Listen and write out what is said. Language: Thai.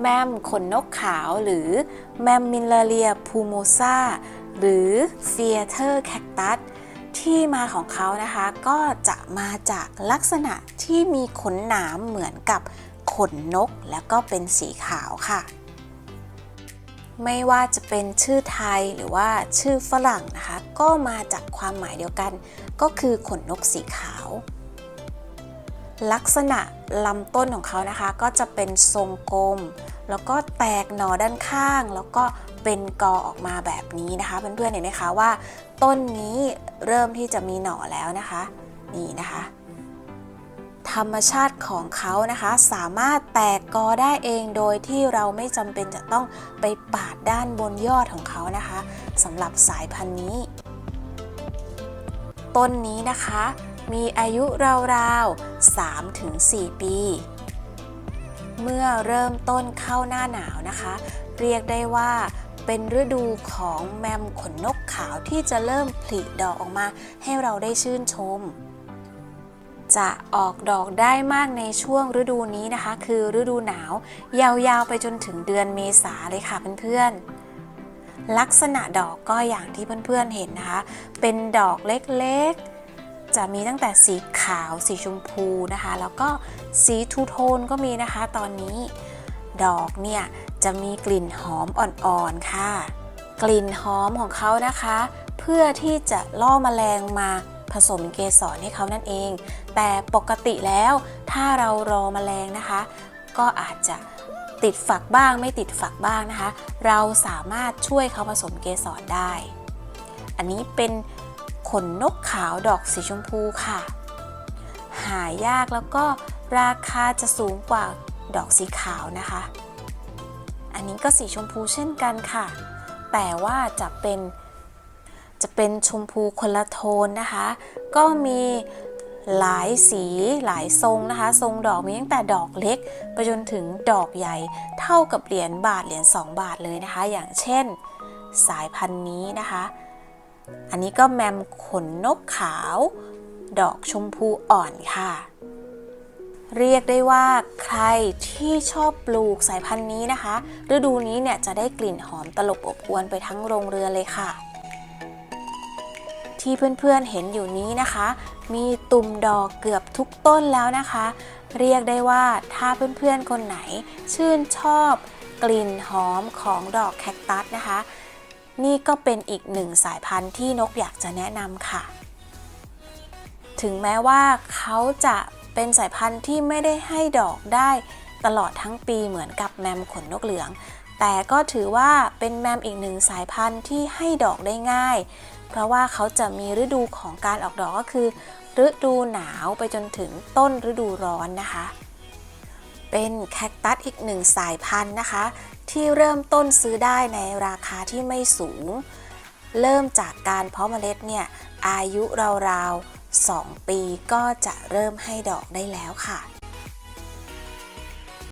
แมมขนนกขาวหรือแมมมิลลเรียพูโมซาหรือเฟียเทอร์แคคตัสที่มาของเขานะคะก็จะมาจากลักษณะที่มีขนหนามเหมือนกับขนนก แล้วก็เป็นสีขาวค่ะ ไม่ว่าจะเป็นชื่อไทยหรือว่าชื่อฝรั่งนะคะ ก็มาจากความหมายเดียวกัน ก็คือขนนกสีขาว ลักษณะลำต้นของเขานะคะ ก็จะเป็นทรงกลม แล้วก็แตกหน่อด้านข้าง แล้วก็เป็นกอออกมาแบบนี้นะคะ เพื่อนๆเห็นไหมคะว่า ต้นนี้เริ่มที่จะมีหน่อแล้วนะคะ นี่นะคะ ธรรมชาติของเขานะคะ สามารถแตกกอได้เองโดยที่เราไม่จำเป็นจะต้องไปปาดด้านบนยอดของเขานะคะสำหรับสายพันธุ์นี้ ต้นนี้นะคะมีอายุราวๆ3-4 ปี เมื่อเริ่มต้นเข้าหน้าหนาวนะคะ เรียกได้ว่าเป็นฤดูของแมมขนนกขาวที่จะเริ่มผลิดอกออกมาให้เราได้ชื่นชม จะออกดอกได้มากในช่วงฤดูนี้นะคะ คือฤดูหนาว ยาวๆไปจนถึงเดือนเมษาเลยค่ะเพื่อนๆลักษณะดอกก็อย่างที่เพื่อนๆเห็นนะคะ เป็นดอกเล็กๆ จะมีตั้งแต่สีขาวสีชมพูนะคะ แล้วก็สีทูโทนก็มีนะคะ ตอนนี้ดอกเนี่ยจะมีกลิ่นหอมอ่อนๆค่ะ กลิ่นหอมของเขานะคะ เพื่อที่จะล่อแมลงมาผสมเกสรให้เขานั่นเอง แต่ปกติแล้วถ้าเรารอมแมลงนะคะ ก็อาจจะติดฝักบ้างไม่ติดฝักบ้างนะคะ เราสามารถช่วยเขาผสมเกสรได้ อันนี้เป็น ขนนกขาวดอกสีชมพูค่ะ หายากแล้วก็ราคาจะสูงกว่าดอกสีขาวนะคะ อันนี้ก็สีชมพูเช่นกันค่ะ แต่ว่าจะเป็นจะเป็นชมพูคนละโทนนะคะ ก็มีหลายสีหลายทรงนะคะ ทรงดอกมีตั้งแต่ดอกเล็กไปจนถึงดอกใหญ่เท่ากับเหรียญบาทเหรียญ2 บาทเลยนะคะ อย่างเช่น สายพันธุ์นี้นะคะ อันนี้ก็แมมขนนกขาว ดอกชมพูอ่อนค่ะ เรียกได้ว่าใครที่ชอบปลูกสายพันธุ์นี้นะคะ ฤดูนี้เนี่ยจะได้กลิ่นหอมตลบอบอวนไปทั้งโรงเรือนเลยค่ะ ที่เพื่อนๆเห็นอยู่นี้นะคะ มีตุ่มดอกเกือบทุกต้นแล้วนะคะ เรียกได้ว่าถ้าเพื่อนๆคนไหนชื่นชอบกลิ่นหอมของดอกแคคตัสนะคะ นี่ก็เป็นอีกหนึ่งสายพันธุ์ที่นกอยากจะแนะนำค่ะ ถึงแม้ว่าเขาจะเป็นสายพันธุ์ที่ไม่ได้ให้ดอกได้ตลอดทั้งปีเหมือนกับแมมขนนกเหลือง แต่ก็ถือว่าเป็นแมมอีกหนึ่งสายพันธุ์ที่ให้ดอกได้ง่าย เพราะว่าเขาจะมีฤดูของการออกดอกก็คือ ฤดูหนาวไปจนถึงต้นฤดูร้อนนะคะ เป็นแคคัสอีกหนึ่งสายพันธุ์นะคะ ที่เริ่มต้นซื้อได้ในราคาที่ไม่สูง เริ่มจากการเพาะเมล็ดเนี่ยอายุราวๆ2 ปีก็จะเริ่มให้ดอกได้แล้วค่ะ